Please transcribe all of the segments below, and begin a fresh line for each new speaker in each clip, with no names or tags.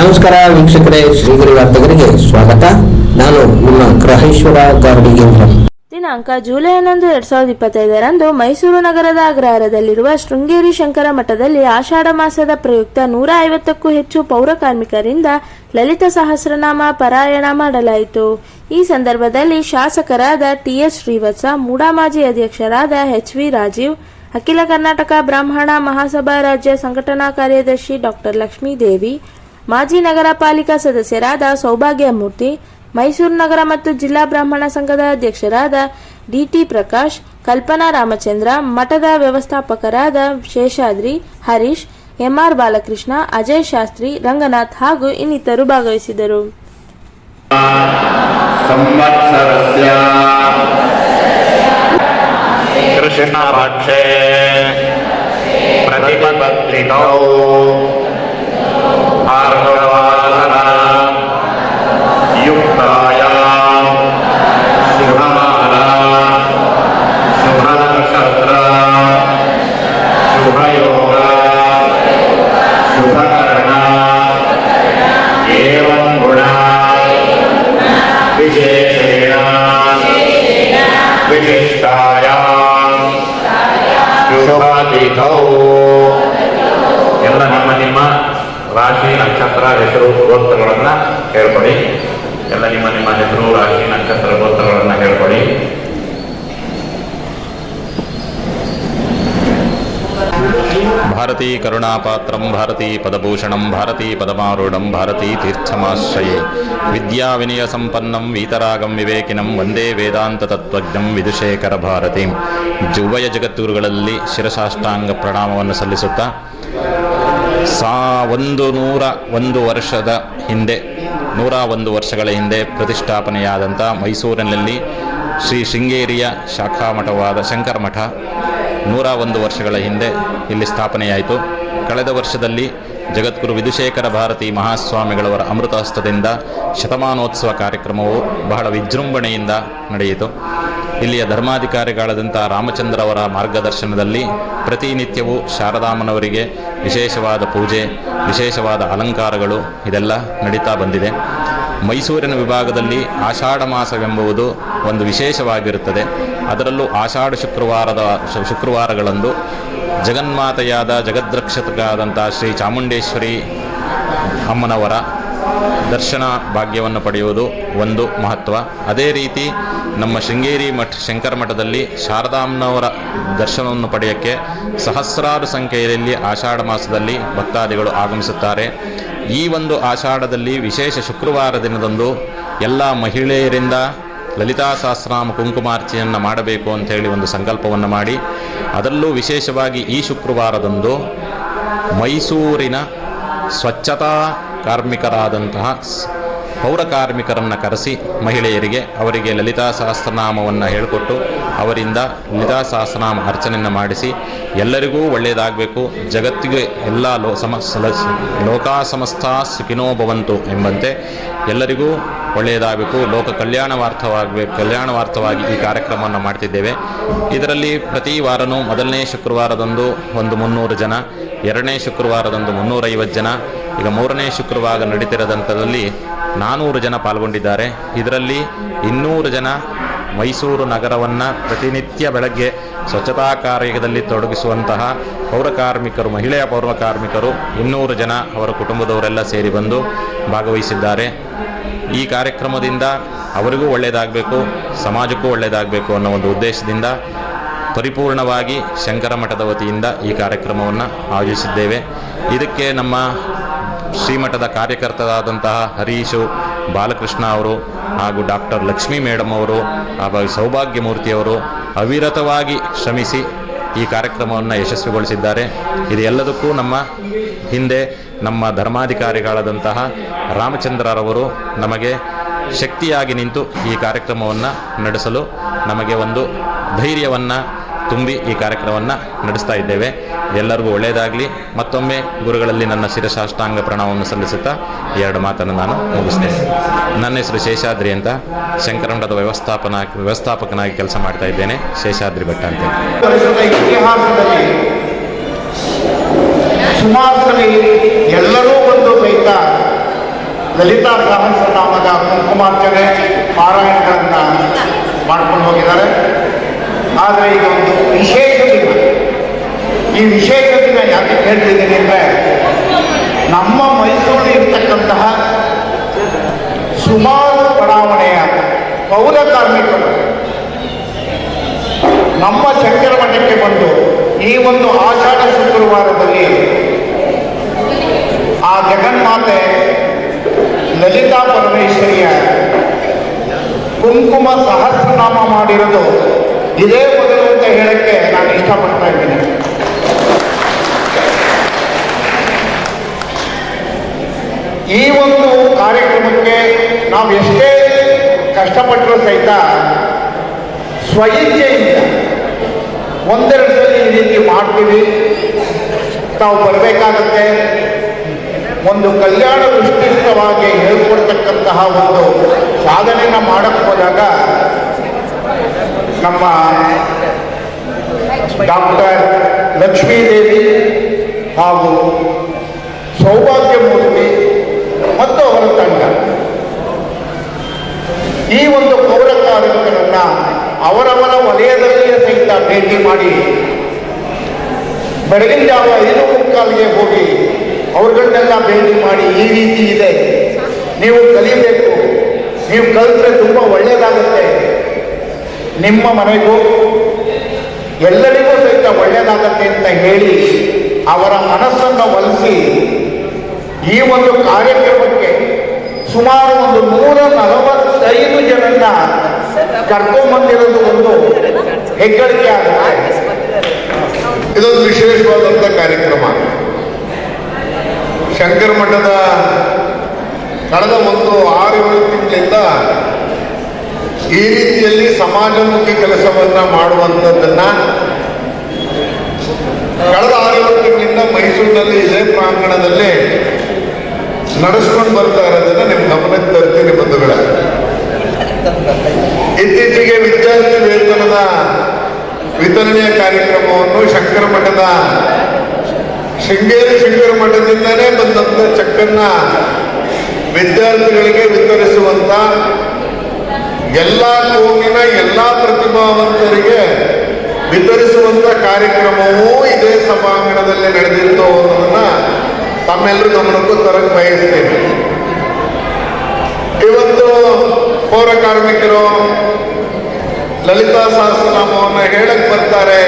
ನಮಸ್ಕಾರ ವೀಕ್ಷಕರೇ, ಶ್ರೀಗಿರಿ ವಾರ್ತೆಗರಿಗೆ ಸ್ವಾಗತ. ನಾನು ನಿಮ್ಮ ಗ್ರಹೇಶ್ವರ ಗಾರ್ಡಿಗೇಂದ್ರ
ದಿನಾಂಕ ಜುಲೈ ಹನ್ನೊಂದು, ಎರಡ್ ಸಾವಿರದ ಇಪ್ಪತ್ತೈದರಂದು ಮೈಸೂರು ನಗರದ ಅಗ್ರಹಾರದಲ್ಲಿರುವ ಶೃಂಗೇರಿ ಶಂಕರ ಮಠದಲ್ಲಿ ಆಷಾಢ ಮಾಸದ ಪ್ರಯುಕ್ತ ನೂರ ಐವತ್ತಕ್ಕೂ ಹೆಚ್ಚು ಪೌರ ಕಾರ್ಮಿಕರಿಂದ ಲಲಿತ ಸಹಸ್ರನಾಮ ಪಾರಾಯಣ ಮಾಡಲಾಯಿತು. ಈ ಸಂದರ್ಭದಲ್ಲಿ ಶಾಸಕರಾದ ಟಿಎಸ್ ಶ್ರೀವತ್ಸ ಮೂಡಾಮಾಜಿ ಅಧ್ಯಕ್ಷರಾದ ಎಚ್ ವಿ ರಾಜೀವ್, ಅಖಿಲ ಕರ್ನಾಟಕ ಬ್ರಾಹ್ಮಣ ಮಹಾಸಭಾ ರಾಜ್ಯ ಸಂಘಟನಾ ಕಾರ್ಯದರ್ಶಿ ಡಾಕ್ಟರ್ ಲಕ್ಷ್ಮೀದೇವಿ ಮಾಜಿ ನಗರ ಪಾಲಿಕಾ ಸದಸ್ಯರಾದ ಸೌಭಾಗ್ಯ ಮೂರ್ತಿ ಮೈಸೂರು ನಗರ ಮತ್ತು ಜಿಲ್ಲಾ ಬ್ರಾಹ್ಮಣ ಸಂಘದ ಅಧ್ಯಕ್ಷರಾದ ಡಿಟಿ ಪ್ರಕಾಶ್ ಕಲ್ಪನಾ ರಾಮಚಂದ್ರ ಮಠದ ವ್ಯವಸ್ಥಾಪಕರಾದ ಶೇಷಾದ್ರಿ ಹರೀಶ್ ಎಂಆರ್ ಬಾಲಕೃಷ್ಣ ಅಜಯ್ ಶಾಸ್ತ್ರಿ ರಂಗನಾಥ್ ಹಾಗೂ ಇನ್ನಿತರು ಭಾಗವಹಿಸಿದರು
संवत्सरस्य कृष्णपक्षे प्रतिपत्रिकौ আর
ಭಾರತೀ ಕರುಣಾಪಾತ್ರಂ, ಭಾರತೀ ಪದಭೂಷಣಂ, ಭಾರತೀ ಪದಮಾರೂಢಂ, ಭಾರತೀ ತೀರ್ಥಮಾಶ್ರಯೇ. ವಿದ್ಯಾ ವಿನಯ ಸಂಪನ್ನಂ, ವೀತರಾಗಂ ವಿವೇಕಿನಂ, ವಂದೇ ವೇದಾಂತ ತತ್ವಜ್ಞಂ, ವಿದುಶೇಖರ ಭಾರತಿ. ಜುವಯ ಜಗತ್ತೂರುಗಳಲ್ಲಿ ಶಿರಸಾಷ್ಟಾಂಗ ಪ್ರಣಾಮವನ್ನು ಸಲ್ಲಿಸುತ್ತಾ, ಸಾ ಒಂದು ನೂರ ಒಂದು ವರ್ಷದ ಹಿಂದೆ, ನೂರ ಒಂದು ವರ್ಷಗಳ ಹಿಂದೆ ಪ್ರತಿಷ್ಠಾಪನೆಯಾದಂಥ ಮೈಸೂರಿನಲ್ಲಿ ಶ್ರೀ ಶೃಂಗೇರಿಯ ಶಾಖಾ ಮಠವಾದ ಶಂಕರ ಮಠ ನೂರ ಒಂದು ವರ್ಷಗಳ ಹಿಂದೆ ಇಲ್ಲಿ ಸ್ಥಾಪನೆಯಾಯಿತು. ಕಳೆದ ವರ್ಷದಲ್ಲಿ ಜಗದ್ಗುರು ವಿಧುಶೇಖರ ಭಾರತಿ ಮಹಾಸ್ವಾಮಿಗಳವರ ಅಮೃತಹಸ್ತದಿಂದ ಶತಮಾನೋತ್ಸವ ಕಾರ್ಯಕ್ರಮವು ಬಹಳ ವಿಜೃಂಭಣೆಯಿಂದ ನಡೆಯಿತು. ಇಲ್ಲಿಯ ಧರ್ಮಾಧಿಕಾರಿಗಳಾದಂಥ ರಾಮಚಂದ್ರ ಅವರ ಮಾರ್ಗದರ್ಶನದಲ್ಲಿ ಪ್ರತಿನಿತ್ಯವೂ ಶಾರದಾಮನವರಿಗೆ ವಿಶೇಷವಾದ ಪೂಜೆ, ವಿಶೇಷವಾದ ಅಲಂಕಾರಗಳು ಇದೆಲ್ಲ ನಡೀತಾ ಬಂದಿದೆ. ಮೈಸೂರಿನ ವಿಭಾಗದಲ್ಲಿ ಆಷಾಢ ಮಾಸವೆಂಬುದು ಒಂದು ವಿಶೇಷವಾಗಿರುತ್ತದೆ. ಅದರಲ್ಲೂ ಆಷಾಢ ಶುಕ್ರವಾರದ ಶುಕ್ರವಾರಗಳಂದು ಜಗನ್ಮಾತೆಯಾದ ಜಗದ್ರಕ್ಷಕರಾದಂಥ ಶ್ರೀ ಚಾಮುಂಡೇಶ್ವರಿ ಅಮ್ಮನವರ ದರ್ಶನ ಭಾಗ್ಯವನ್ನು ಪಡೆಯುವುದು ಒಂದು ಮಹತ್ವ. ಅದೇ ರೀತಿ ನಮ್ಮ ಶೃಂಗೇರಿ ಮಠ, ಶಂಕರ ಮಠದಲ್ಲಿ ಶಾರದಾಮ್ನವರ ದರ್ಶನವನ್ನು ಪಡೆಯೋಕ್ಕೆ ಸಹಸ್ರಾರು ಸಂಖ್ಯೆಯಲ್ಲಿ ಆಷಾಢ ಮಾಸದಲ್ಲಿ ಭಕ್ತಾದಿಗಳು ಆಗಮಿಸುತ್ತಾರೆ. ಈ ಒಂದು ಆಷಾಢದಲ್ಲಿ ವಿಶೇಷ ಶುಕ್ರವಾರ ದಿನದಂದು ಎಲ್ಲ ಮಹಿಳೆಯರಿಂದ ಲಲಿತಾ ಸಹಸ್ರಾಮ ಕುಂಕುಮಾರ್ಚೆಯನ್ನು ಮಾಡಬೇಕು ಅಂತೇಳಿ ಒಂದು ಸಂಕಲ್ಪವನ್ನು ಮಾಡಿ, ಅದರಲ್ಲೂ ವಿಶೇಷವಾಗಿ ಈ ಶುಕ್ರವಾರದಂದು ಮೈಸೂರಿನ ಸ್ವಚ್ಛತಾ ಕಾರ್ಮಿಕರಾದಂತಹ ಸ್- ಪೌರ ಕಾರ್ಮಿಕರನ್ನು ಕರೆಸಿ ಮಹಿಳೆಯರಿಗೆ ಅವರಿಗೆ ಲಲಿತಾ ಸಹಸ್ರನಾಮವನ್ನು ಹೇಳಿಕೊಟ್ಟು ಅವರಿಂದ ಲಲಿತಾ ಸಹಸ್ರನಾಮ ಅರ್ಚನೆಯನ್ನು ಮಾಡಿಸಿ ಎಲ್ಲರಿಗೂ ಒಳ್ಳೆಯದಾಗಬೇಕು ಜಗತ್ತಿಗೆ ಎಲ್ಲ ಲೋ ಸಮ ಲೋಕಾ ಸಮಸ್ತ ಸುಖಿನೋ ಭವಂತು ಎಂಬಂತೆ ಎಲ್ಲರಿಗೂ ಒಳ್ಳೆಯದಾಗಬೇಕು ಲೋಕ ಕಲ್ಯಾಣವಾರ್ಥವಾಗಬೇಕು. ಕಲ್ಯಾಣವಾರ್ಥವಾಗಿ ಈ ಕಾರ್ಯಕ್ರಮವನ್ನು ಮಾಡ್ತಿದ್ದೇವೆ. ಇದರಲ್ಲಿ ಪ್ರತಿ ವಾರನೂ ಮೊದಲನೇ ಶುಕ್ರವಾರದಂದು ಒಂದು ಮುನ್ನೂರು ಜನ, ಎರಡನೇ ಶುಕ್ರವಾರದಂದು ಮುನ್ನೂರೈವತ್ತು ಜನ, ಈಗ ಮೂರನೇ ಶುಕ್ರವಾರ ನಡೀತಿರೋದಂಥದ್ದಲ್ಲಿ ನಾನ್ನೂರು ಜನ ಪಾಲ್ಗೊಂಡಿದ್ದಾರೆ. ಇದರಲ್ಲಿ ಇನ್ನೂರು ಜನ ಮೈಸೂರು ನಗರವನ್ನು ಪ್ರತಿನಿತ್ಯ ಬೆಳಗ್ಗೆ ಸ್ವಚ್ಛತಾ ಕಾರ್ಯದಲ್ಲಿ ತೊಡಗಿಸುವಂತಹ ಪೌರ ಕಾರ್ಮಿಕರು, ಮಹಿಳೆಯ ಪೌರ ಕಾರ್ಮಿಕರು ಇನ್ನೂರು ಜನ ಅವರ ಕುಟುಂಬದವರೆಲ್ಲ ಸೇರಿ ಬಂದು ಭಾಗವಹಿಸಿದ್ದಾರೆ. ಈ ಕಾರ್ಯಕ್ರಮದಿಂದ ಅವರಿಗೂ ಒಳ್ಳೆಯದಾಗಬೇಕು ಸಮಾಜಕ್ಕೂ ಒಳ್ಳೆಯದಾಗಬೇಕು ಅನ್ನೋ ಒಂದು ಉದ್ದೇಶದಿಂದ ಪರಿಪೂರ್ಣವಾಗಿ ಶಂಕರ ಮಠದ ವತಿಯಿಂದ ಈ ಕಾರ್ಯಕ್ರಮವನ್ನು ಆಯೋಜಿಸಿದ್ದೇವೆ. ಇದಕ್ಕೆ ನಮ್ಮ ಶ್ರೀಮಠದ ಕಾರ್ಯಕರ್ತರಾದಂತಹ ಹರೀಶು ಬಾಲಕೃಷ್ಣ ಅವರು ಹಾಗೂ ಡಾಕ್ಟರ್ ಲಕ್ಷ್ಮೀ ಮೇಡಮ್ ಅವರು ಹಾಗೂ ಸೌಭಾಗ್ಯ ಮೂರ್ತಿಯವರು ಅವಿರತವಾಗಿ ಶ್ರಮಿಸಿ ಈ ಕಾರ್ಯಕ್ರಮವನ್ನು ಯಶಸ್ವಿಗೊಳಿಸಿದ್ದಾರೆ. ಇದು ಎಲ್ಲದಕ್ಕೂ ನಮ್ಮ ಹಿಂದೆ ನಮ್ಮ ಧರ್ಮಾಧಿಕಾರಿಗಳಾದಂತಹ ರಾಮಚಂದ್ರರವರು ನಮಗೆ ಶಕ್ತಿಯಾಗಿ ನಿಂತು ಈ ಕಾರ್ಯಕ್ರಮವನ್ನು ನಡೆಸಲು ನಮಗೆ ಒಂದು ಧೈರ್ಯವನ್ನು ತುಂಬಿ ಈ ಕಾರ್ಯಕ್ರಮವನ್ನು ನಡೆಸ್ತಾ ಇದ್ದೇವೆ. ಎಲ್ಲರಿಗೂ ಒಳ್ಳೆಯದಾಗಲಿ. ಮತ್ತೊಮ್ಮೆ ಗುರುಗಳಲ್ಲಿ ನನ್ನ ಶಿರಸಾಷ್ಟಾಂಗ ಪ್ರಣಾಮವನ್ನು ಸಲ್ಲಿಸುತ್ತಾ ಎರಡು ಮಾತನ್ನು ನಾನು ಮುಗಿಸ್ತೇನೆ. ನನ್ನ ಹೆಸರು ಶೇಷಾದ್ರಿ ಅಂತ ಶಂಕರಮಠದ ವ್ಯವಸ್ಥಾಪನಾ ವ್ಯವಸ್ಥಾಪಕನಾಗಿ ಕೆಲಸ ಮಾಡ್ತಾ ಇದ್ದೇನೆ. ಶೇಷಾದ್ರಿ ಭಟ್
ಅಂತ ಸುಮಾರು ಎಲ್ಲರೂ ಒಂದು ಸಹಿತ ಲಲಿತಾ ಸಹಸ್ರನಾಮದ ಕುಂಕುಮಾರ್ಚನೆ ಪಾರಾಯಣಗಳನ್ನು ಮಾಡ್ಕೊಂಡು ಹೋಗಿದ್ದಾರೆ. ಆದರೆ ಇದೊಂದು ವಿಶೇಷ ದಿನ ಈ ವಿಷಯದಲ್ಲಿ ನಾನು ಯಾಕೆ ಹೇಳ್ತಿದ್ದೀನಿ ಅಂದರೆ ನಮ್ಮ ಮೈಸೂರಲ್ಲಿ ಇರ್ತಕ್ಕಂತಹ ಸುಮಾರು ಬಡಾವಣೆಯ ಪೌರ ಕಾರ್ಮಿಕರು ನಮ್ಮ ಶಂಕರ ಮಠಕ್ಕೆ ಬಂದು ಈ ಒಂದು ಆಷಾಢ ಶುಕ್ರವಾರದಲ್ಲಿ ಆ ಜಗನ್ಮಾತೆ ಲಲಿತಾ ಪರಮೇಶ್ವರಿಯ ಕುಂಕುಮ ಸಹಸ್ರನಾಮ ಮಾಡಿರೋದು ಇದೇ ಮೊದಲು ಅಂತ ಹೇಳಕ್ಕೆ ನಾನು ಇಷ್ಟಪಡ್ತಾ ಇದ್ದೀನಿ. ಈ ಒಂದು ಕಾರ್ಯಕ್ರಮಕ್ಕೆ ನಾವು ಎಷ್ಟೇ ಕಷ್ಟಪಟ್ಟರೂ ಸಹಿತ ಸ್ವಇಚ್ಛೆಯಿಂದ ಒಂದೆರಡು ಸಲ ಈ ರೀತಿ ಮಾಡ್ತೀವಿ. ತಾವು ಬರಬೇಕಾಗತ್ತೆ. ಒಂದು ಕಲ್ಯಾಣ ವಿಶಿಷ್ಟವಾಗಿ ಹೇಳ್ಕೊಡ್ತಕ್ಕಂತಹ ಒಂದು ಸಾಧನೆನ ಮಾಡಕ್ಕೆ ಹೋದಾಗ ನಮ್ಮ ಡಾಕ್ಟರ್ ಲಕ್ಷ್ಮೀದೇವಿ ಹಾಗೂ ಸೌಭಾಗ್ಯಮೂರ್ತಿ ಮತ್ತು ಅವರ ತಂಡ. ಈ ಒಂದು ಪೌರ ಕಾರ್ಮಿಕರನ್ನ ಅವರವರ ವಲಯದಲ್ಲಿಯೇ ಸಹಿತ ಭೇಟಿ ಮಾಡಿ ಬೆಳಗಿನ ಜಾವ ಐದು ಮುಕ್ಕಾಲಿಗೆ ಹೋಗಿ ಅವ್ರಗಳನ್ನೆಲ್ಲ ಭೇಟಿ ಮಾಡಿ ಈ ರೀತಿ ಇದೆ. ನೀವು ಕಲಿಬೇಕು. ನೀವು ಕಲಿತ್ರೆ ತುಂಬ ಒಳ್ಳೆಯದಾಗುತ್ತೆ ನಿಮ್ಮ ಮನೆಗೂ ಎಲ್ಲರಿಗೂ ಸಹಿತ ಒಳ್ಳೆಯದಾಗತ್ತೆ ಅಂತ ಹೇಳಿ ಅವರ ಮನಸ್ಸನ್ನು ಒಲಿಸಿ ಈ ಒಂದು ಕಾರ್ಯಕ್ರಮಕ್ಕೆ ಸುಮಾರು ಒಂದು ನೂರ ನಲವತ್ತೈದು ಜನನ್ನ ಕರ್ಕೊಂಡ್ಬಂದಿರೋದು ಒಂದು ಹೆಗ್ಗಳಿಕೆ ಆಗುತ್ತೆ.
ಇದೊಂದು ವಿಶೇಷವಾದಂಥ ಕಾರ್ಯಕ್ರಮ. ಶಂಕರ ಮಠದ ಕಳೆದ ಒಂದು ಆರು ಏಳು ತಿಂಗಳಿಂದ ಈ ರೀತಿಯಲ್ಲಿ ಸಮಾಜಮುಖಿ ಕೆಲಸವನ್ನ ಮಾಡುವಂಥದ್ದನ್ನ ಕಳೆದ ಆರು ಏಳು ತಿಂಗಳಿಂದ ಮೈಸೂರಿನಲ್ಲಿ ಇದೇ ಪ್ರಾಂಗಣದಲ್ಲಿ ನಡೆಸ್ಕೊಂಡು ಬರ್ತಾ ಇರೋದನ್ನ ನಿಮ್ಮ ಗಮನಕ್ಕೆ ತರ್ತೀನಿ ಬಂಧುಗಳ. ಇತ್ತೀಚೆಗೆ ವಿದ್ಯಾರ್ಥಿ ವೇತನದ ವಿತರಣೆಯ ಕಾರ್ಯಕ್ರಮವನ್ನು ಶಂಕರ ಮಠದ ಶೃಂಗೇರಿ ಶಂಕರ ಮಠದಿಂದನೇ ಬಂದಂತ ಚೆಕ್ಕನ್ನ ವಿದ್ಯಾರ್ಥಿಗಳಿಗೆ ವಿತರಿಸುವಂತ ಎಲ್ಲ ಕೋಮಿನ ಎಲ್ಲ ಪ್ರತಿಭಾವಂತರಿಗೆ ವಿತರಿಸುವಂತ ಕಾರ್ಯಕ್ರಮವೂ ಇದೇ ಸಭಾಂಗಣದಲ್ಲಿ ನಡೆದಿತ್ತು ಅನ್ನೋದನ್ನ ತಮ್ಮೆಲ್ಲರೂ ಗಮನಕ್ಕೂ ತರಕ್ ಬಯಸ್ತೇನೆ. ಇವತ್ತು ಪೌರ ಕಾರ್ಮಿಕರು ಲಲಿತಾ ಸಹಸ್ರನಾಮವನ್ನು ಹೇಳಕ್ ಬರ್ತಾರೆ.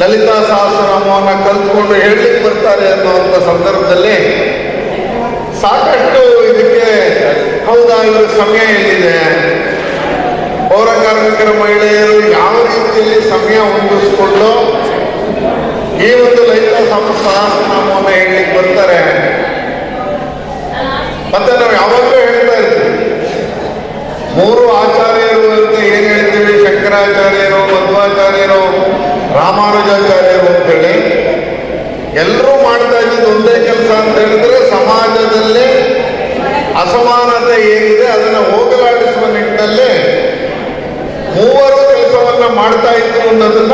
ಲಲಿತಾ ಸಹಸ್ರನಾಮವನ್ನು ಕಲ್ತ್ಕೊಂಡು ಹೇಳಲಿಕ್ಕೆ ಬರ್ತಾರೆ ಅನ್ನುವಂಥ ಸಂದರ್ಭದಲ್ಲಿ ಸಾಕಷ್ಟು ಇದಕ್ಕೆ ಹೌದಾ, ಇವ್ರ ಸಮಯ ಎಲ್ಲಿದೆ? ಪೌರ ಕಾರ್ಮಿಕರ ಮಹಿಳೆಯರು ಯಾವ ರೀತಿಯಲ್ಲಿ ಸಮಯ ಹೊಂದಿಸ್ಕೊಂಡು ಈ ಒಂದು ಲಲಿತಾ ಸಹ- ಸಹಸ್ರನಾಮವನ್ನು ಹೇಳಲಿಕ್ಕೆ ಬರ್ತಾರೆ. ಮತ್ತೆ ನಾವು ಯಾವಾಗಲೂ ಹೇಳ್ತಾ ಇರ್ತೀವಿ. ಮೂರು ಆಚಾರ್ಯರು ಅಂತ ಏನ್ ಹೇಳ್ತೀವಿ? ಶಂಕರಾಚಾರ್ಯರು, ಮಧ್ವಾಚಾರ್ಯರು, ರಾಮಾನುಜಾಚಾರ್ಯರು ಅಂತೇಳಿ. ಎಲ್ಲರೂ ಮಾಡ್ತಾ ಇದ್ದಿದ್ದು ಒಂದೇ ಕೆಲಸ ಅಂತ ಹೇಳಿದ್ರೆ ಸಮಾಜದಲ್ಲಿ ಅಸಮಾನತೆ ಏನಿದೆ ಅದನ್ನು ಹೋಗಲಾಡಿಸುವ ನಿಟ್ಟಿನಲ್ಲಿ ಮೂವರು ಕೆಲಸವನ್ನ ಮಾಡ್ತಾ ಇದ್ರು ಅನ್ನೋದನ್ನ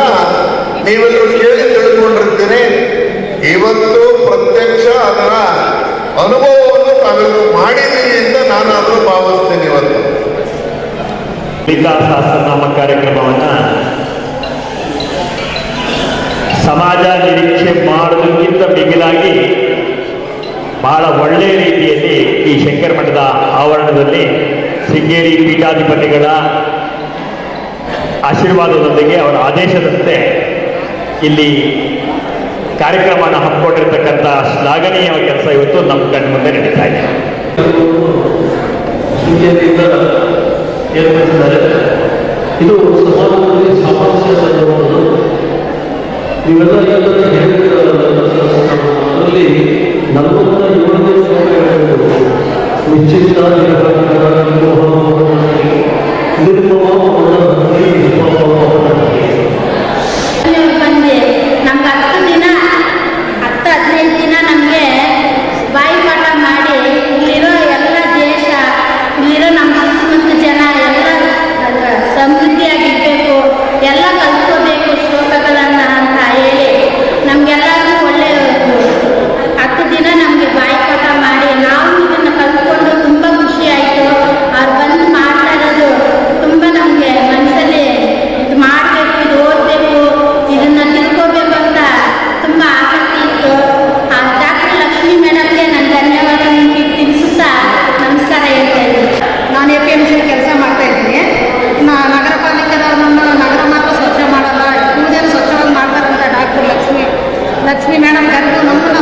ನೀವೆಲ್ಲರೂ ಕೇಳಿ ತಿಳ್ಕೊಂಡಿರ್ತೀರಿ ಇವತ್ತು ಪ್ರತ್ಯಕ್ಷ ಅದರ ಅನುಭವವನ್ನು ತಾವೆಲ್ಲರೂ ಮಾಡಿದ್ದೀರಿ ಅಂತ ನಾನಾದರೂ ಭಾವಿಸ್ತೇನೆ ಇವತ್ತು.
ಲಲಿತಾ ನಮ್ಮ ಕಾರ್ಯಕ್ರಮವನ್ನ ಸಮಾಜ ನಿರೀಕ್ಷೆ ಮಾಡೋದಕ್ಕಿಂತ ಮಿಗಿಲಾಗಿ ಬಹಳ ಒಳ್ಳೆಯ ರೀತಿಯಲ್ಲಿ ಈ ಶಂಕರ ಮಠದ ಆವರಣದಲ್ಲಿ ಶೃಂಗೇರಿ ಪೀಠಾಧಿಪತಿಗಳ ಆಶೀರ್ವಾದದೊಂದಿಗೆ ಅವರ ಆದೇಶದಂತೆ ಇಲ್ಲಿ ಕಾರ್ಯಕ್ರಮನ ಹಮ್ಮಿಕೊಂಡಿರ್ತಕ್ಕಂಥ ಶ್ಲಾಘನೀಯ ಕೆಲಸ ಇವತ್ತು ನಮ್ಮ ಕಣ್ಣ ಮುಂದೆ ನಡೀತಾ ಇದೆ.
ಇದು ಸಮಾಜದಲ್ಲಿ ಸಾಮರಸ್ಯವನ್ನು ನೀವೆಲ್ಲ ಎಲ್ಲರೂ ಅದರಲ್ಲಿ ನಲವತ್ತ ಏಳನೇ ನಿಶ್ಚಿತ ನಿರ್ಭರ ನಿರ್ಮಮ
Agora não.